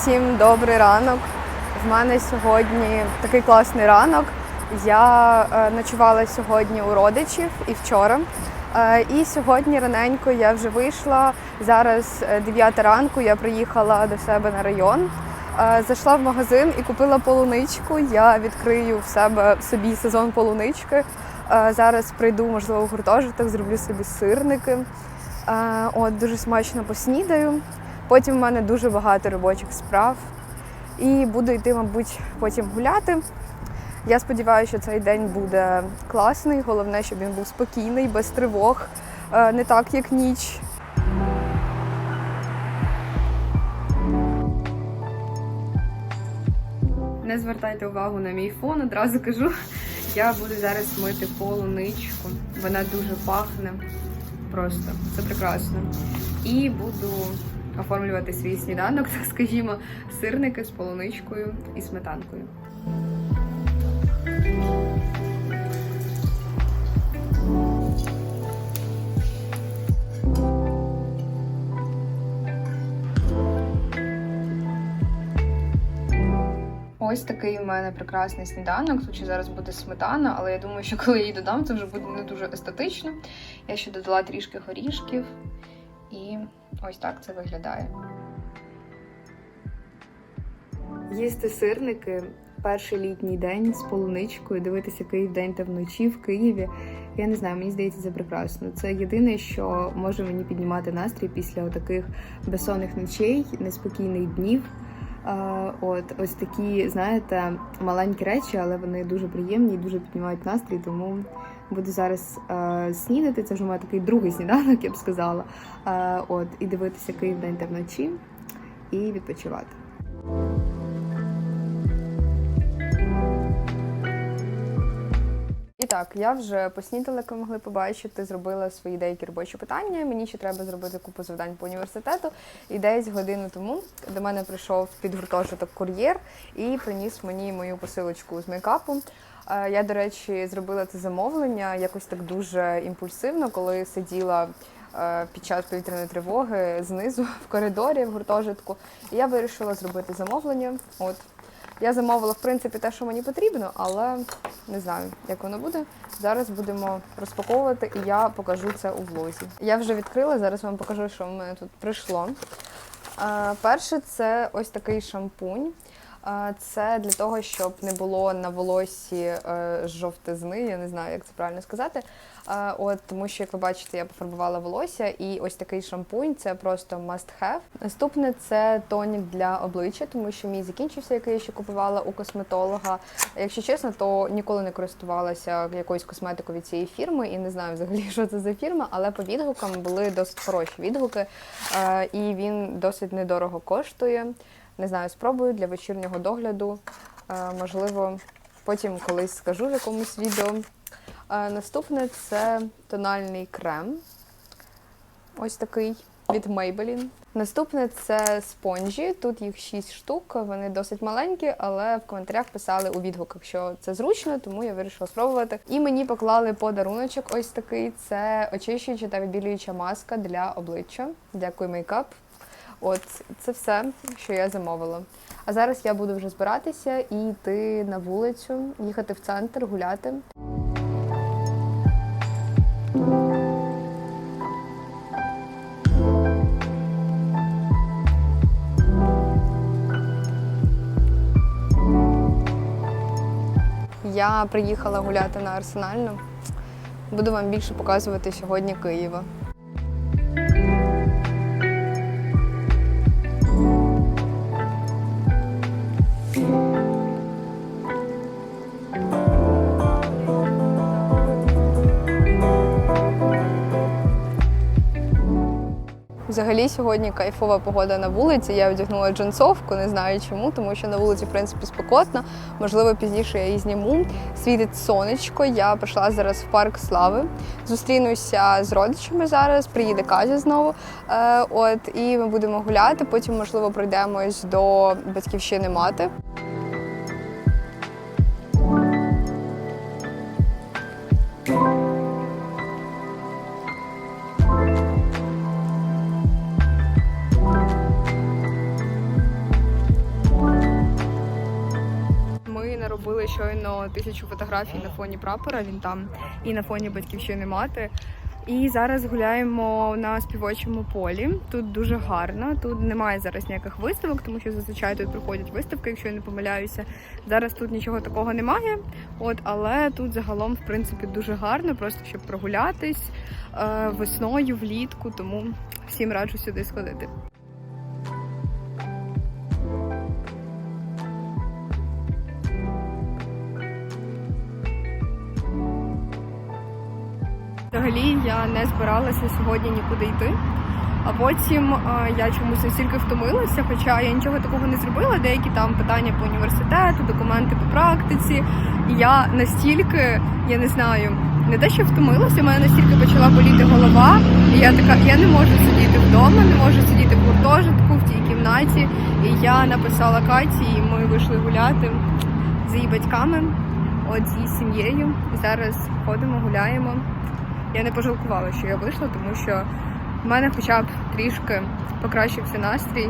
всім добрий ранок. В мене сьогодні такий класний ранок. Я е, ночувала сьогодні у родичів і вчора. Е, і сьогодні раненько я вже вийшла. Зараз е, 9 ранку. Я приїхала до себе на район. Е, зайшла в магазин і купила полуничку. Я відкрию в себе собі сезон полунички. Е, зараз прийду, можливо, в гуртожиток, зроблю собі сирники. Е, От дуже смачно поснідаю. Потім в мене дуже багато робочих справ. І буду йти, мабуть, потім гуляти. Я сподіваюся, що цей день буде класний. Головне, щоб він був спокійний, без тривог, е, не так, як ніч. Не звертайте увагу на мій фон, одразу кажу. Я буду зараз мити полуничку. Вона дуже пахне. Просто це прекрасно. І буду оформлювати свій сніданок, так скажімо, сирники з полуничкою і сметанкою. Ось такий у мене прекрасний сніданок. Тут ще зараз буде сметана, але я думаю, що коли я її додам, це вже буде не дуже естетично. Я ще додала трішки горішків, і ось так це виглядає. Їсти сирники перший літній день з полуничкою, дивитися Київ день та вночі в Києві. Я не знаю, мені здається, це прекрасно. Це єдине, що може мені піднімати настрій після таких безсонних ночей, неспокійних днів. От ось такі, знаєте, маленькі речі, але вони дуже приємні і дуже піднімають настрій. Тому буду зараз е, снідати. Це вже мене такий другий сніданок, я б сказала. Е, от і дивитися Київ день та вночі і відпочивати. І так, я вже поснідала, як ви могли побачити, зробила свої деякі робочі питання. Мені ще треба зробити купу завдань по університету. І десь годину тому до мене прийшов під гуртожиток кур'єр і приніс мені мою посилочку з мейкапу. Е, Я, до речі, зробила це замовлення якось так дуже імпульсивно, коли сиділа е, під час повітряної тривоги знизу в коридорі в гуртожитку. І я вирішила зробити замовлення. От я замовила, в принципі, те, що мені потрібно, але не знаю, як воно буде. Зараз будемо розпаковувати, і я покажу це у влозі. Я вже відкрила, зараз вам покажу, що в мене тут прийшло. Е, Перше, це ось такий шампунь. Це для того, щоб не було на волосі е, жовтизни, я не знаю, як це правильно сказати. От тому що, як ви бачите, я пофарбувала волосся, і ось такий шампунь це просто must have. Наступне це тонік для обличчя, тому що мій закінчився, який я ще купувала у косметолога. Якщо чесно, то ніколи не користувалася якоюсь косметикою від цієї фірми і не знаю взагалі, що це за фірма, але по відгукам були досить хороші відгуки, Е, і він досить недорого коштує. Не знаю, спробую для вечірнього догляду. Е, Можливо, потім колись скажу в якомусь відео. Е, Наступне це тональний крем. Ось такий від Maybelline. Наступне це спонжі. Тут їх 6 штук. Вони досить маленькі, але в коментарях писали у відгуках, що це зручно, тому я вирішила спробувати. І мені поклали подаруночок. Ось такий. Це очищуюча та відбілююча маска для обличчя. Дякую, мейкап. От це все, що я замовила. А зараз я буду вже збиратися і йти на вулицю, їхати в центр, гуляти. Я приїхала гуляти на Арсенальну. Буду вам більше показувати сьогодні Києва. Взагалі сьогодні кайфова погода на вулиці. Я одягнула джинсовку, не знаю чому, тому що на вулиці, в принципі, спекотно. Можливо, пізніше я її зніму. Світить сонечко. Я прийшла зараз в парк слави. Зустрінуся з родичами зараз. Приїде Казя знову. Е, от і ми будемо гуляти. Потім, можливо, пройдемось до батьківщини мати. Тисячу фотографій на фоні прапора. Він там і на фоні батьківщини мати. І зараз гуляємо на співочому полі. Тут дуже гарно. Тут немає зараз ніяких виставок, тому що зазвичай тут проходять виставки, якщо я не помиляюся. Зараз тут нічого такого немає. От, але тут загалом, в принципі, дуже гарно, просто щоб прогулятись е, весною, влітку. Тому всім раджу сюди сходити. Взагалі я не збиралася сьогодні нікуди йти. А потім а, я чомусь настільки втомилася, хоча я нічого такого не зробила. Деякі там питання по університету, документи по практиці. І я настільки, я не знаю, не те, що втомилася, у мене настільки почала боліти голова. І я така, я не можу сидіти вдома, не можу сидіти в гуртожитку, в тій кімнаті. І я написала Каті, і ми вийшли гуляти з її батьками, от з її сім'єю. Зараз ходимо, гуляємо. Я не пожалкувала, що я вийшла, тому що в мене хоча б трішки покращився настрій.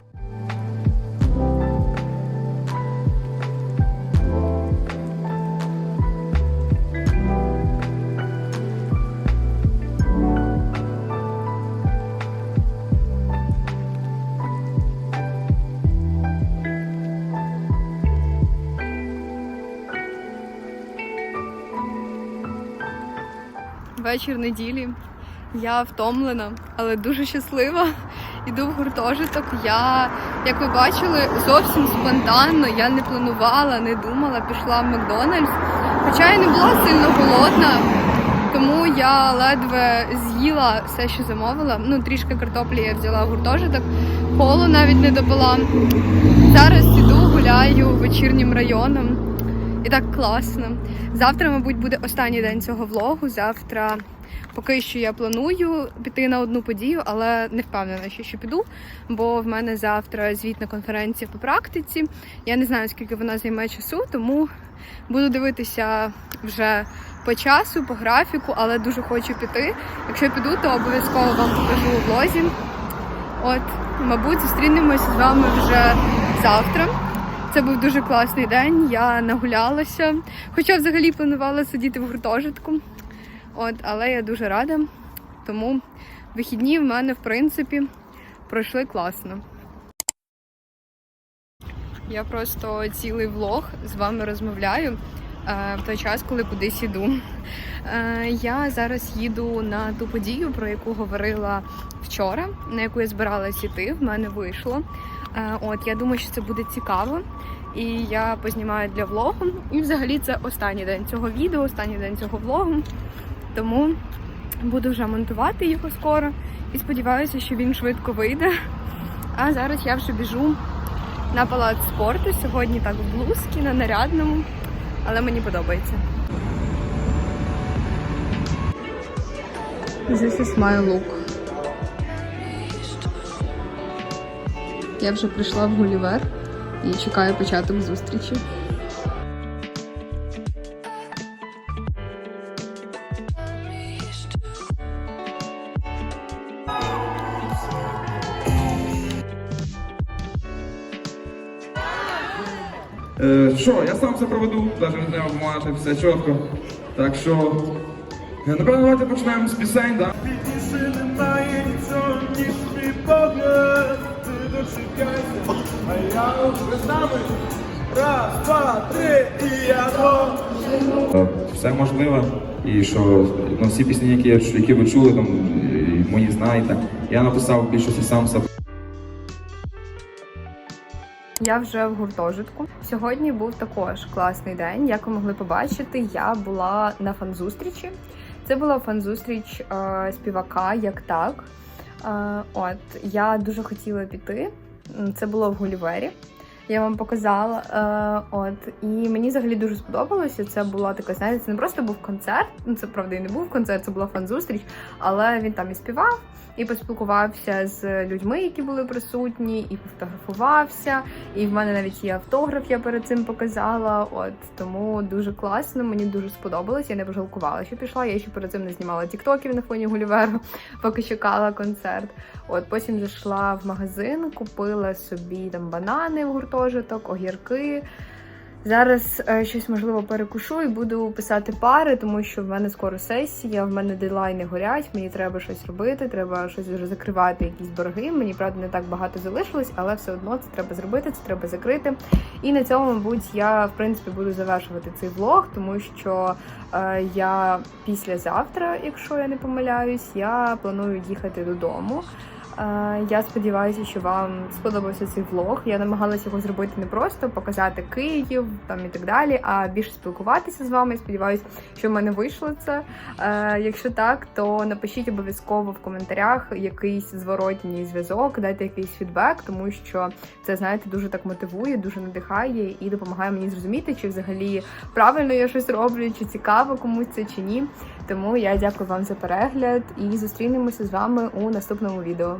Вечір неділі. Я втомлена, але дуже щаслива. Іду в гуртожиток. Я, як ви бачили, зовсім спонтанно. Я не планувала, не думала, пішла в Макдональдс. Хоча я не була сильно голодна, тому я ледве з'їла все, що замовила. Ну, трішки картоплі я взяла в гуртожиток, колу навіть не допила. Зараз іду, гуляю вечірнім районом. І так класно. Завтра, мабуть, буде останній день цього влогу. Завтра поки що я планую піти на одну подію, але не впевнена, що, що піду, бо в мене завтра звітна конференція по практиці. Я не знаю, скільки вона займе часу, тому буду дивитися вже по часу, по графіку, але дуже хочу піти. Якщо піду, то обов'язково вам покажу у влозі. От, мабуть, зустрінемося з вами вже завтра. Це був дуже класний день. Я нагулялася. Хоча взагалі планувала сидіти в гуртожитку. От, але я дуже рада. Тому вихідні в мене, в принципі, пройшли класно. Я просто цілий влог з вами розмовляю е, в той час, коли кудись іду. Е, я зараз їду на ту подію, про яку говорила вчора, на яку я збиралась іти. В мене вийшло. Е, От я думаю, що це буде цікаво. І я познімаю для влогу. І взагалі це останній день цього відео, останній день цього влогу. Тому буду вже монтувати його скоро. І сподіваюся, що він швидко вийде. А зараз я вже біжу на палац спорту. Сьогодні так в блузці, на нарядному, але мені подобається. This is my look. Я вже прийшла в Гулівер і чекаю початок зустрічі. Е, Що, я сам все проведу, навіть не треба обманути, все чітко. Так що, е, напевно, давайте почнемо з пісень, да? А я. Раз, два, три, і я Все можливо. І що ну, всі пісні, які, я- які ви чули, там, мої знаєте, я написав більшості сам себе. Я вже в гуртожитку. Сьогодні був також класний день. Як ви могли побачити, я була на фан-зустрічі. Це була фан-зустріч е, співака як так. Е, от я дуже хотіла піти. Це було в Гулівері. Я вам показала. Е, от і мені взагалі дуже сподобалося. Це була така, знаєте, це не просто був концерт. Ну це правда і не був концерт, це була фан-зустріч, але він там і співав, і поспілкувався з людьми, які були присутні, і пофотографувався. І в мене навіть є автограф, я перед цим показала. От тому дуже класно, мені дуже сподобалось. Я не пожалкувала, що пішла. Я ще перед цим не знімала тіктоків на фоні Гуліверу, поки чекала концерт. От потім зайшла в магазин, купила собі там банани в гуртожиток, огірки. Зараз е, щось можливо перекушу і буду писати пари, тому що в мене скоро сесія, в мене дедлайни горять, мені треба щось робити, треба щось закривати, якісь борги. Мені правда не так багато залишилось, але все одно це треба зробити, це треба закрити. І на цьому, мабуть, я в принципі буду завершувати цей влог, тому що е, я післязавтра, якщо я не помиляюсь, я планую їхати додому. Е, Я сподіваюся, що вам сподобався цей влог. Я намагалася його зробити не просто показати Київ там і так далі, а більше спілкуватися з вами. Сподіваюся, що в мене вийшло це. Е, Якщо так, то напишіть обов'язково в коментарях якийсь зворотній зв'язок, дайте якийсь фідбек, тому що це знаєте дуже так мотивує, дуже надихає і допомагає мені зрозуміти, чи взагалі правильно я щось роблю, чи цікаво комусь це чи ні. Тому я дякую вам за перегляд і зустрінемося з вами у наступному відео.